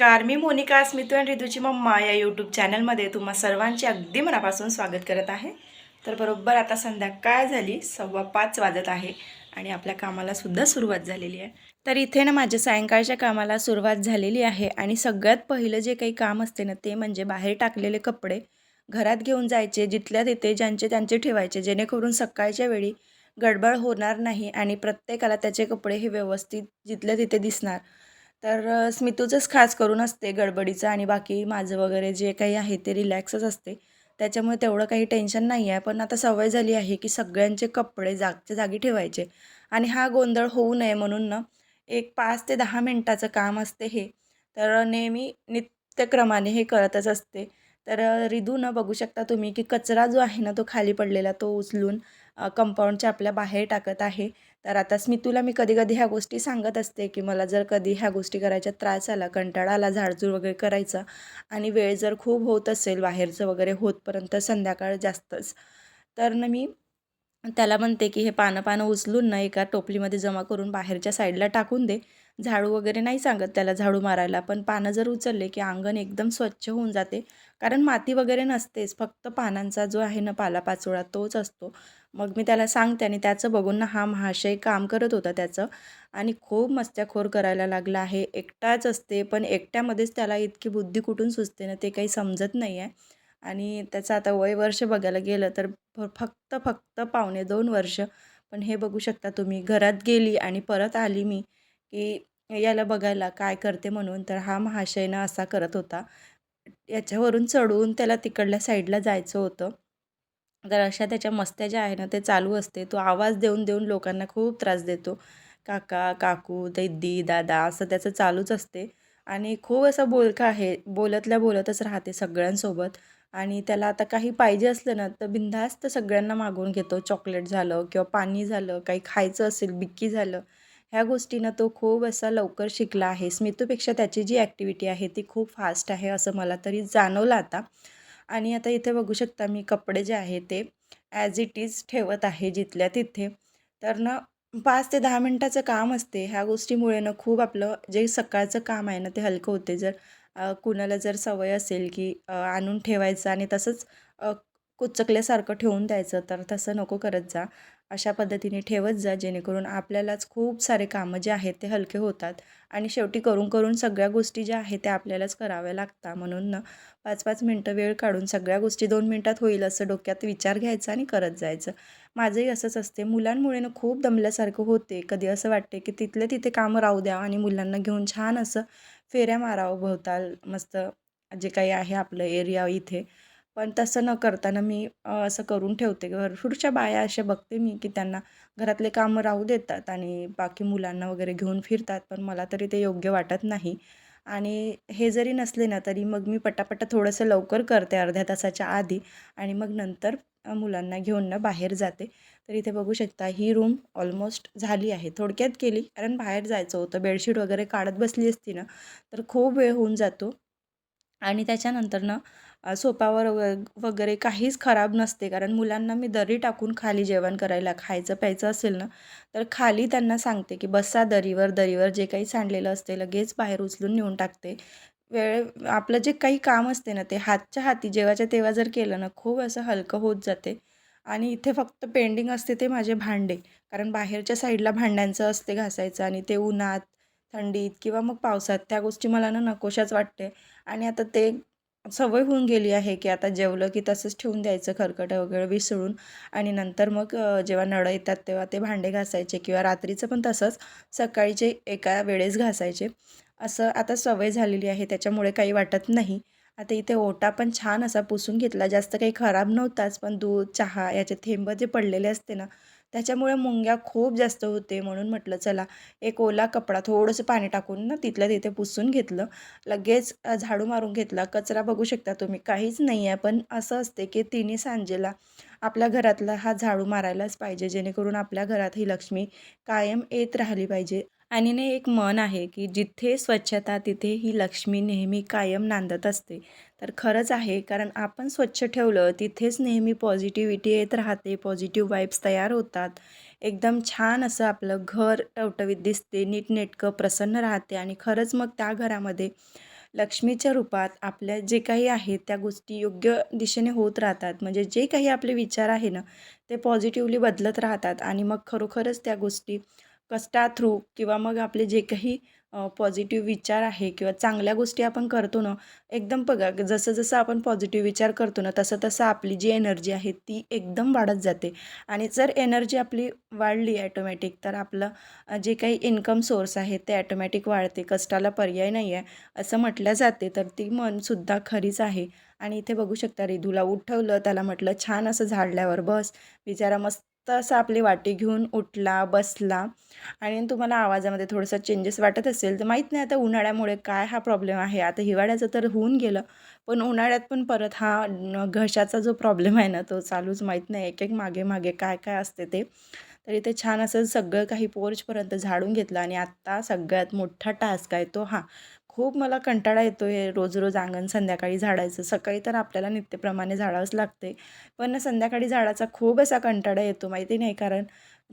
नमस्कार मी मोनिका स्मितू अँड रितूची मम्मा या यूट्यूब चॅनलमध्ये तुम्हा सर्वांचे अगदी मनापासून स्वागत करत आहे. तर बरोबर आता संध्याकाळ झाली सव्वा पाच वाजत आहे आणि आपल्या कामालासुद्धा सुरुवात झालेली आहे. तर इथे ना माझ्या सायंकाळच्या कामाला सुरुवात झालेली आहे आणि सगळ्यात पहिलं जे काही काम असते ना ते म्हणजे बाहेर टाकलेले कपडे घरात घेऊन जायचे जिथल्या तिथे ज्यांचे त्यांचे ठेवायचे जेणेकरून सकाळच्या वेळी गडबड होणार नाही आणि प्रत्येकाला त्याचे कपडे हे व्यवस्थित जिथल्या तिथे दिसणार. तर स्मितूचंच खास करून असते गडबडीचं आणि बाकी माझं वगैरे जे काही आहे ते रिलॅक्सच असते. त्याच्यामुळे तेवढं काही टेन्शन नाही आहे. पण आता सवय झाली आहे की सगळ्यांचे कपडे जागच्या जागी ठेवायचे. आणि हा गोंधळ होऊ नये म्हणून ना एक पाच ते दहा मिनटाचं काम असते हे. तर नेहमी नित्यक्रमाने हे करतच असते. तर रिधू रिदू न बघू शकता तुम्ही की कचरा जो आहे ना तो खाली पडलेला तो उचलून कंपाऊंडच्या आपल्या बाहेर टाकत आहे. तर आताच मी तुला मी कधी कधी ह्या गोष्टी सांगत असते की मला जर कधी ह्या गोष्टी करायच्या त्रास आला कंटाळा आला झाडझूड वगैरे करायचा आणि वेळ जर खूप होत असेल बाहेरचं वगैरे होतपर्यंत संध्याकाळ जास्तच तर न मी त्याला म्हणते की हे पानं पानं उचलून ना एका टोपलीमध्ये जमा करून बाहेरच्या साईडला टाकून दे. झाडू वगैरे नाही सांगत त्याला झाडू मारायला. पण पानं जर उचलले की अंगण एकदम स्वच्छ होऊन जाते. कारण माती वगैरे नसतेच. फक्त पानांचा जो आहे ना पालापाचोळा तोच असतो. मग मी त्याला सांगते आणि त्याचं बघून ना हा महाशय काम करत होता त्याचं. आणि खूप मस्त्याखोर करायला लागला आहे. एकटाच असते पण एकट्यामध्येच त्याला इतकी बुद्धी कुठून सुचते ना ते काही समजत नाही आहे आणि त्याचं आता वय वर्ष बघायला गेलं तर फक्त फक्त पावणे दोन वर्ष. पण हे बघू शकता तुम्ही घरात गेली आणि परत आली मी. की याला बघायला काय करते म्हणून तर हा महाशयनं असा करत होता. याच्यावरून चढून त्याला तिकडल्या साईडला जायचं होतं. तर अशा त्याच्या मस्त्या ज्या आहे ना ते चालू असते. तो आवाज देऊन देऊन लोकांना खूप त्रास देतो. काका काकू दैदी दादा असं त्याचं चालूच असते. आणि खूप असं बोलका आहे. बोलतल्या बोलतच राहते सगळ्यांसोबत. आणि त्याला आता काही पाहिजे असलं ना तर बिनधास्त सगळ्यांना मागून घेतो. चॉकलेट झालं किंवा पाणी झालं काही खायचं असेल बिक्की झालं ह्या गोष्टीनं तो खूप असा लवकर शिकला आहे. स्मितूपेक्षा त्याची जी ॲक्टिव्हिटी आहे ती खूप फास्ट आहे असं मला तरी जाणवलं आता. आणि आता इथे बघू शकता मी कपडे जे आहे ते ॲज इट इज ठेवत आहे जिथल्या तिथे. तर ना पाच ते दहा मिनटाचं काम असते. ह्या गोष्टीमुळे ना खूप आपलं जे सकाळचं काम आहे ना ते हलकं होते. जर कुणाला जर सवय असेल की आणून ठेवायचं आणि तसंच कुचकल्यासारखं ठेवून द्यायचं तर तसं नको करत जा. अशा पद्धतीने ठेवत जा जेणेकरून आपल्यालाच खूप सारे कामं जे आहेत ते हलके होतात. आणि शेवटी करून करून सगळ्या गोष्टी ज्या आहेत त्या आपल्यालाच कराव्या लागतात. म्हणून ना पाच पाच मिनटं वेळ काढून सगळ्या गोष्टी दोन मिनटात होईल असं डोक्यात विचार घ्यायचा आणि करत जायचं. माझंही असंच असते. मुलांमुळे ना खूप दमल्यासारखं होते. कधी असं वाटते की तिथले तिथे कामं राहू द्या आणि मुलांना घेऊन छान असं फेऱ्या मारावं. भोवताल मस्त जे काही आहे आपलं एरिया इथे. पण तसं न करताना मी असं करून ठेवते. भरपूरच्या बाया अशा बघते मी की त्यांना घरातले कामं राहू देतात आणि बाकी मुलांना वगैरे घेऊन फिरतात पण मला तरी ते योग्य वाटत नाही. आणि हे जरी नसले ना तरी मग मी पटापटा थोडंसं लवकर करते अर्ध्या तासाच्या आधी आणि मग नंतर मुलांना घेऊन ना बाहेर जाते. तर इथे बघू शकता ही रूम ऑलमोस्ट झाली आहे. थोडक्यात केली कारण बाहेर जायचं होतं. बेडशीट वगैरे काढत बसली असती ना तर खूप वेळ होऊन जातो. आणि त्याच्यानंतरनं सोपावर अ, वगैरे काहीच खराब नसते. कारण मुलांना मी दरी टाकून खाली जेवण करायला खायचं प्यायचं असेल ना तर खाली त्यांना सांगते की बसा दरीवर दरीवर जे काही सांडलेलं असते लगेच बाहेर उचलून नेऊन टाकते. वेळ आपलं जे काही काम असते ना ते हातच्या हाती जेव्हाच्या तेव्हा जर केलं ना खूप असं हलकं होत जाते. आणि इथे फक्त पेंडिंग असते ते माझे भांडे. कारण बाहेरच्या साईडला भांड्यांचं असते घासायचं आणि ते उन्हात थंडीत किंवा मग पावसात त्या गोष्टी मला ना नकोशाच वाटते. आणि आता ते सवय होऊन गेली आहे की आता जेवलं की तसंच ठेवून द्यायचं खरकटं वगैरे विसळून. आणि नंतर मग जेव्हा नळं येतात तेव्हा ते भांडे घासायचे किंवा रात्रीचं पण तसंच सकाळीचे एका वेळेस घासायचे. असं आता सवय झालेली आहे त्याच्यामुळे काही वाटत नाही. आता इथे ओटा पण छान असा पुसून घेतला जास्त काही खराब नव्हताच पण दूध चहा याचे थेंब जे पडलेले असते ना त्याच्यामुळे मुंग्या खूप जास्त होते म्हणून म्हटलं चला एक ओला कपडा थोडंसं पाणी टाकून ना तिथल्या तिथे पुसून घेतलं. लगेच झाडू मारून घेतला. कचरा बघू शकता तुम्ही काहीच नाही आहे. पण असं असते की तिन्ही सांजेला आपल्या घरातला हा झाडू मारायलाच पाहिजे जेणेकरून आपल्या घरात ही लक्ष्मी कायम येत राहिली पाहिजे. आणि ने एक मन आहे की जिथे स्वच्छता तिथे ही लक्ष्मी नेहमी कायम नांदत असते. तर खरंच आहे कारण आपण स्वच्छ ठेवलं तिथेच नेहमी पॉझिटिव्हिटी येत राहते पॉझिटिव्ह वाईब्स तयार होतात. एकदम छान असं आपलं घर टवटवीत दिसते नीटनेटकं प्रसन्न राहते आणि खरंच मग त्या घरामध्ये लक्ष्मीच्या रूपात आपल्या जे काही आहे त्या गोष्टी योग्य दिशेने होत राहतात. म्हणजे जे काही आपले विचार आहे ना ते पॉझिटिव्हली बदलत राहतात आणि मग खरोखरच त्या गोष्टी कष्टा थ्रू किंवा मग आपले जे काही पॉझिटिव्ह विचार आहे किंवा चांगल्या गोष्टी आपण करतो ना एकदम बघा जसं जसं आपण पॉझिटिव्ह विचार करतो ना तसं तसं आपली जी एनर्जी आहे ती एकदम वाढत जाते. आणि जर एनर्जी आपली वाढली ॲटोमॅटिक तर आपलं जे काही इन्कम सोर्स आहे ते ॲटोमॅटिक वाढते. कष्टाला पर्याय नाही आहे असं म्हटलं जाते तर ती मनसुद्धा खरीच आहे. आणि इथे बघू शकता रिधूला उठवलं त्याला म्हटलं छान असं झाडल्यावर बस बिचारा मस्त तसं आपली वाटी घेऊन उठला बसला. आणि तुम्हाला आवाजामध्ये थोडंसं चेंजेस वाटत असेल तर माहीत नाही आता उन्हाळ्यामुळे काय हा प्रॉब्लेम आहे. आता हिवाळ्याचं तर होऊन गेलं पण उन्हाळ्यात पण परत हा घशाचा जो प्रॉब्लेम आहे ना तो चालूच माहीत नाही. एक एक मागे मागे काय काय असते ते. तर इथे छान असं सगळं काही पोर्चपर्यंत झाडून घेतलं आणि आत्ता सगळ्यात मोठा टास्क आहे तो हा. खूप मला कंटाळा येतो हे रोज रोज अंगण संध्याकाळी झाडायचं. सकाळी तर आपल्याला नित्यप्रमाणे झाडावंच लागते. पण संध्याकाळी झाडाचा खूप असा कंटाळा येतो माहिती नाही. कारण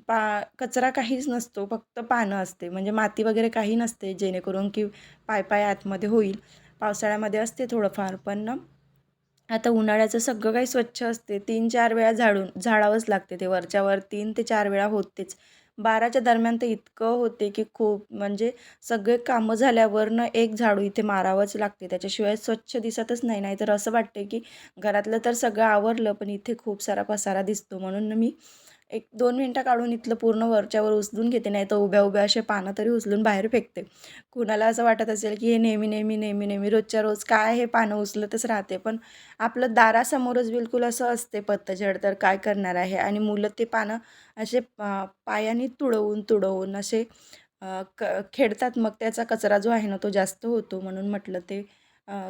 पा कचरा काहीच नसतो फक्त पानं असते. म्हणजे माती वगैरे काही नसते जेणेकरून की पाय पाय आतमध्ये होईल. पावसाळ्यामध्ये असते थोडंफार. पण ना आता उन्हाळ्याचं सगळं काही स्वच्छ असते. तीन चार वेळा झाडून झाडावंच लागते. ते वरच्यावर तीन ते चार वेळा होतेच. बाराच्या दरम्यान तर इतकं होते की खूप म्हणजे सगळे कामं झाल्यावर एक झाडू इथे मारावंच लागते. त्याच्याशिवाय स्वच्छ दिसतच नाही. नाही तर असं वाटते की घरातलं तर सगळं आवरलं पण इथे खूप सारा पसारा दिसतो म्हणून मी एक दोन मिनटं काढून इथलं पूर्ण वरच्यावर उचलून घेते नाही तर उभ्या उभ्या असे पानं तरी उचलून बाहेर फेकते. कुणाला असं वाटत असेल की हे नेहमी नेहमी नेहमी नेहमी रोजच्या रोज काय हे पानं उचलतच राहते पण आपलं दारासमोरच बिलकुल असं असते पत्तझड तर काय करणार आहे? आणि मुलं ते पानं असे पायाने तुडवून तुडवून असे क खेळतात मग त्याचा कचरा जो आहे ना तो जास्त होतो म्हणून म्हटलं ते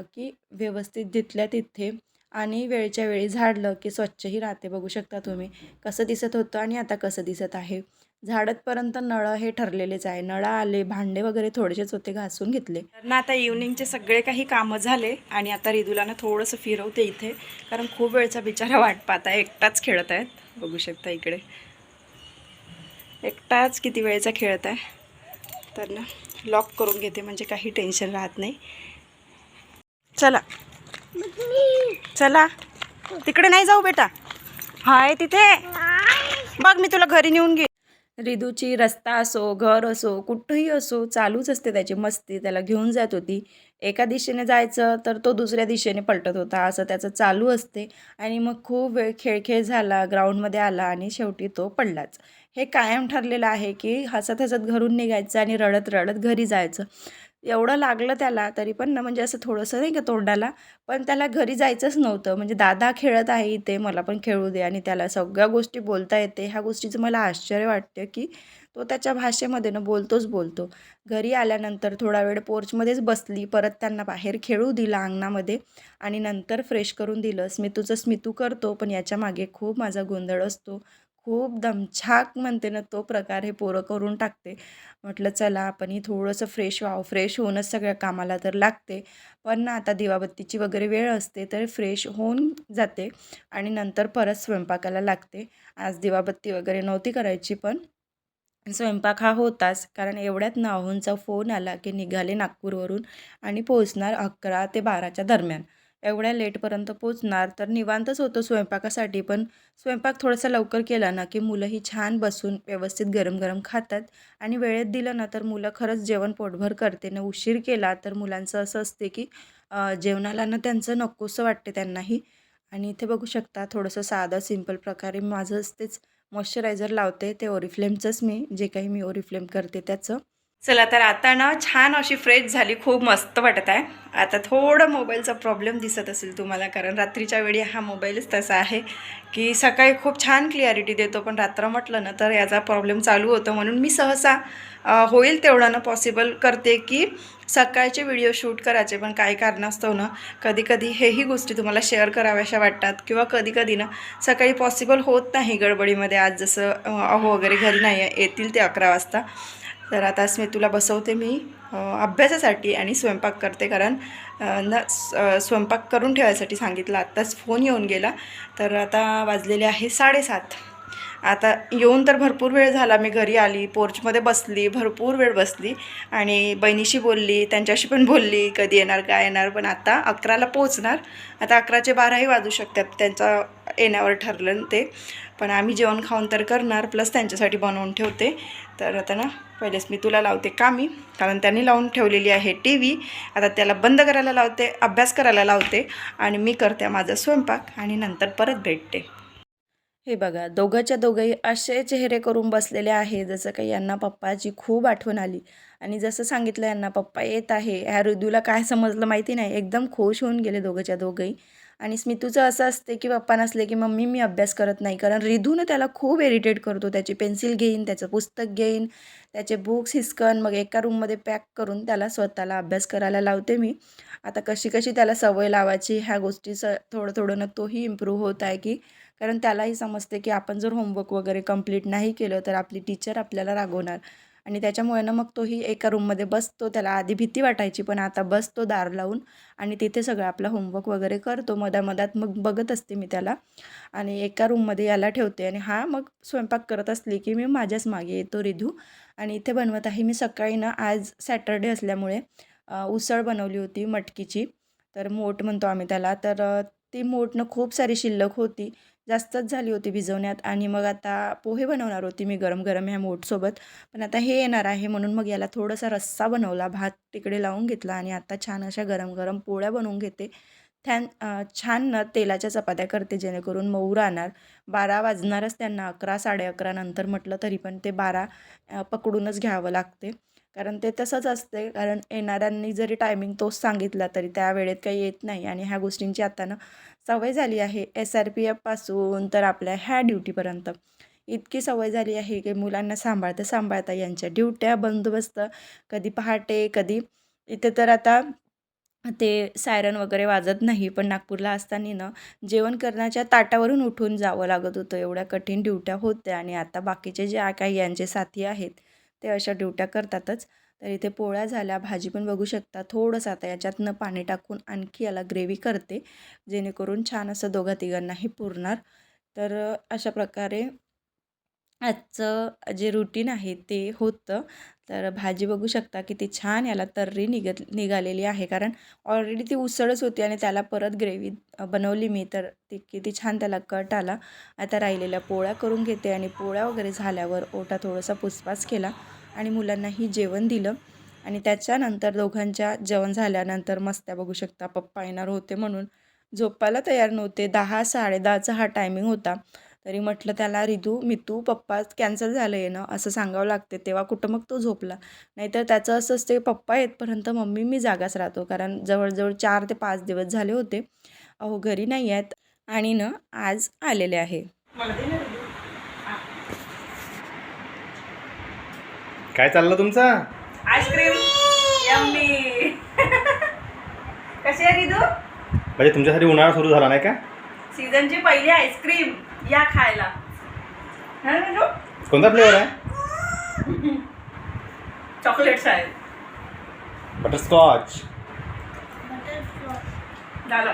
की व्यवस्थित तिथल्या तिथे आणि वेळच्या वेळी झाडलं की स्वच्छही राहते बघू शकता तुम्ही. कसं दिसत होतं आणि आता कसं दिसत आहे? झाडतपर्यंत नळं हे ठरलेलेच आहे. नळ आले भांडे वगैरे थोडेसेच होते घासून घेतले. तर ना आता इव्हनिंगचे सगळे काही कामं झाले आणि आता रिदूला ना थोडंसं फिरवते इथे. कारण खूप वेळचा बिचारा वाट पाहता एकटाच खेळत आहेत. बघू शकता इकडे. एकटाच किती वेळेचा खेळत आहे. तर ना लॉक करून घेते म्हणजे काही टेन्शन राहत नाही. चला. चला. तिकडे नाही जाऊ बेटा. हाय तिथे. बघ मी तुला घरी नेऊन घे. रिदूची रस्ता असो घर असो कुठंही असो चालूच असते त्याची मस्ती. त्याला घेऊन जात होती. एका दिशेने जायचं तर तो दुसऱ्या दिशेने पलटत होता. असं त्याचं चालू असते. आणि मग खूप वेळ खेळ खेळ झाला ग्राउंडमध्ये आला आणि शेवटी तो पडलाच. हे कायम ठरलेलं आहे की हसत हसत घरून निघायचं आणि रडत रडत घरी जायचं. एवढं लागलं त्याला तरी पण ना म्हणजे असं थोडंसं नाही का तोंडाला पण त्याला घरी जायचंच नव्हतं. म्हणजे दादा खेळत आहे इथे मला पण खेळू दे आणि त्याला सगळ्या गोष्टी बोलता येते. ह्या गोष्टीचं मला आश्चर्य वाटतं की तो त्याच्या भाषेमध्ये ना बोलतोच बोलतो. घरी आल्यानंतर थोडा वेळ पोर्चमध्येच बसली परत त्यांना बाहेर खेळू दिला अंगणामध्ये आणि नंतर फ्रेश करून दिलं. स्मितूचं स्मितू करतो पण याच्या मागे खूप माझा गोंधळ असतो. खूप दमछाक म्हणते ना तो प्रकार हे पोरं करून टाकते. म्हटलं चला आपणही थोडंसं फ्रेश व्हावं. फ्रेश होऊनच सगळ्या कामाला तर लागते. पण ना आता दिवाबत्तीची वगैरे वेळ असते तर फ्रेश होऊन जाते आणि नंतर परत स्वयंपाकाला लागते. आज दिवाबत्ती वगैरे नव्हती करायची पण स्वयंपाक हा होताच. कारण एवढ्यात नाहूंचा फोन आला की निघाले नागपूरवरून आणि पोहोचणार अकरा ते बाराच्या दरम्यान. एवढ्या लेटपर्यंत पोचणार तर निवांतच होतं स्वयंपाकासाठी. पण स्वयंपाक थोडासा लवकर केला ना की मुलंही छान बसून व्यवस्थित गरम गरम खातात. आणि वेळेत दिलं ना तर मुलं खरंच जेवण पोटभर करते. ना उशीर केला तर मुलांचं असं असते की जेवणाला ना त्यांचं नकोसं वाटते त्यांनाही. आणि इथे बघू शकता थोडंसं साधं सिंपल प्रकारे माझं असतेच मॉइश्चरायझर लावते. ते ओरिफ्लेमचंच मी जे काही मी ओरिफ्लेम करते त्याचं. चला तर आता ना छान अशी फ्रेश झाली खूप मस्त वाटत आहे. आता थोडं मोबाईलचा प्रॉब्लेम दिसत असेल तुम्हाला कारण रात्रीच्या वेळी हा मोबाईलच तसा आहे की सकाळी खूप छान क्लिअरिटी देतो पण रात्र म्हटलं ना तर याचा प्रॉब्लेम चालू होतो. म्हणून मी सहसा होईल तेवढं ना पॉसिबल करते की सकाळचे व्हिडिओ शूट करायचे पण काही कारणास्तव ना कधी कधी हेही गोष्टी तुम्हाला शेअर कराव्याशा वाटतात किंवा कधी कधी ना सकाळी पॉसिबल होत नाही गडबडीमध्ये. आज जसं अहो वगैरे घरी नाही आहे येतील ते अकरा वाजता. तर आता तुला बसवते मी अभ्यासासाठी आणि स्वयंपाक करते कारण न स्वयंपाक करून ठेवायसाठी सांगितलं. आत्ताच फोन येऊन गेला. तर आता वाजलेले आहे साडेसात. आता येऊन तर भरपूर वेळ झाला. मी घरी आली पोर्चमध्ये बसली भरपूर वेळ बसली आणि बहिणीशी बोलली त्यांच्याशी पण बोलली कधी येणार काय येणार पण आता अकराला पोचणार आता अकराचे बाराही वाजू शकतात त्यांचा येण्यावर ठरलं ते. पण आम्ही जेवण खाऊन तर करणार प्लस त्यांच्यासाठी बनवून ठेवते. तर आता ना पहिलेच मी तुला लावते कामी कारण त्यांनी लावून ठेवलेली आहे टी व्ही. आता त्याला बंद करायला लावते अभ्यास करायला लावते आणि मी करते माझा स्वयंपाक आणि नंतर परत भेटते. हे बघा दोघंच्या दोघंही असे चेहरे करून बसलेले आहे जसं काही यांना पप्पाची खूप आठवण आली. आणि जसं सांगितलं यांना पप्पा येत आहे. ह्या ऋदूला काय समजलं माहिती नाही. एकदम खुश होऊन गेले दोघंच्या दोघंही. आणि स्मितूचं असं असते की पप्पा नसले की मम्मी मी अभ्यास करत नाही. कारण रिधूनं त्याला खूप इरिटेट करतो. त्याची पेन्सिल घेईन त्याचं पुस्तक घेईन त्याचे बुक्स हिसकन मग एका रूममध्ये पॅक करून त्याला स्वतःला अभ्यास करायला लावते मी. आता कशी कशी त्याला सवय लावायची ह्या गोष्टीचं थोडं थोडं ना तोही इम्प्रूव्ह होत आहे की कारण त्यालाही समजते की आपण जर होमवर्क वगैरे कंप्लीट नाही केलं तर आपली टीचर आपल्याला रागवणार. आणि त्याच्यामुळे ना मग तोही एका रूममध्ये बसतो त्याला आधी भीती वाटायची पण आता बसतो दार लावून आणि तिथे सगळं आपला होमवर्क वगैरे करतो. मधामधात मग बघत असते मी त्याला. आणि एका रूममध्ये याला ठेवते आणि हा मग स्वयंपाक करत असली की मी माझ्याच मागे येतो रिधू. आणि इथे बनवत आहे मी सकाळी ना आज सॅटरडे असल्यामुळे उसळ बनवली होती मटकीची. तर मोठ म्हणतो आम्ही त्याला. तर ती मोठनं खूप सारी शिल्लक होती. जास्तच झाली होती भिजवण्यात आणि मग आता पोहे बनवणार होती मी गरम गरम ह्या मोठसोबत. पण आता हे येणार आहे म्हणून मग याला थोडासा रस्सा बनवला. भात तिकडे लावून घेतला आणि आता छान अशा गरम गरम पोळ्या बनवून घेते. छान छान तेलाच्या चपात्या करते जेणेकरून मऊ राहणार. बारा वाजणारच त्यांना अकरा साडे अकरा नंतर म्हटलं तरी पण ते बारा पकडूनच घ्यावं लागते. कारण ते तसंच असते कारण येणाऱ्यांनी जरी टायमिंग तोच सांगितला तरी त्या वेळेत काही येत नाही. आणि ह्या गोष्टींची आता ना सवय झाली आहे. एस आर पी एफपासून तर आपल्या ह्या ड्युटीपर्यंत इतकी सवय झाली आहे की मुलांना सांभाळता सांभाळता यांच्या ड्युट्या बंदोबस्त कधी पहाटे कधी इथे तर आता ते सायरन वगैरे वाजत नाही. पण नागपूरला असताना ना जेवण करण्याच्या ताटावरून उठून जावं लागत होतं. एवढ्या कठीण ड्युट्या होत्या. आणि आता बाकीचे जे काही यांचे साथी आहेत ते अशा ड्युट्या करतातच. तर इथे पोळ्या झाल्या भाजी पण बघू शकता. थोडंसं आता याच्यातनं पाणी टाकून आणखी याला ग्रेव्ही करते जेणेकरून छान असं दोघा तिघांनाही पुरणार. तर अशा प्रकारे आजचं जे रुटीन आहे ते होतं. तर भाजी बघू शकता किती छान याला तर्री निघत निघालेली आहे. कारण ऑलरेडी ती उसळच होती आणि त्याला परत ग्रेव्ही बनवली मी. तर ती किती छान त्याला कट आला. आता राहिलेल्या पोळ्या करून घेते आणि पोळ्या वगैरे झाल्यावर ओटा थोडासा पुसपास केला आणि मुलांनाही जेवण दिलं. आणि त्याच्यानंतर दोघांच्या जेवण झाल्यानंतर मस्त्या बघू शकता पप्पा येणार होते म्हणून. झोपायला तयार नव्हते. दहा साडेदहाचा हा टायमिंग होता. तरी म्हटलं त्याला रिधू मितू पप्पा कॅन्सल झालं येणं असं सांगावं लागते. तेव्हा कुठं मग तो झोपला. नाहीतर त्याचं असं असते पप्पा येतपर्यंत मम्मी मी जागाच राहतो. कारण जवळजवळ चार ते पाच दिवस झाले होते. अहो घरी नाही आहेत आणि ना आज आलेले आहे. काय चाललं तुमचं? आईस्क्रीम यम्मी कशी आहे रिधू म्हणजे तुमच्यासाठी उन्हाळा सुरू झाला नाही का? सीझनची पहिली आईस्क्रीम. खायला. हा कोणता फ्लेवर आहे? चॉकलेट्स आहेत बटरस्कॉच झालं.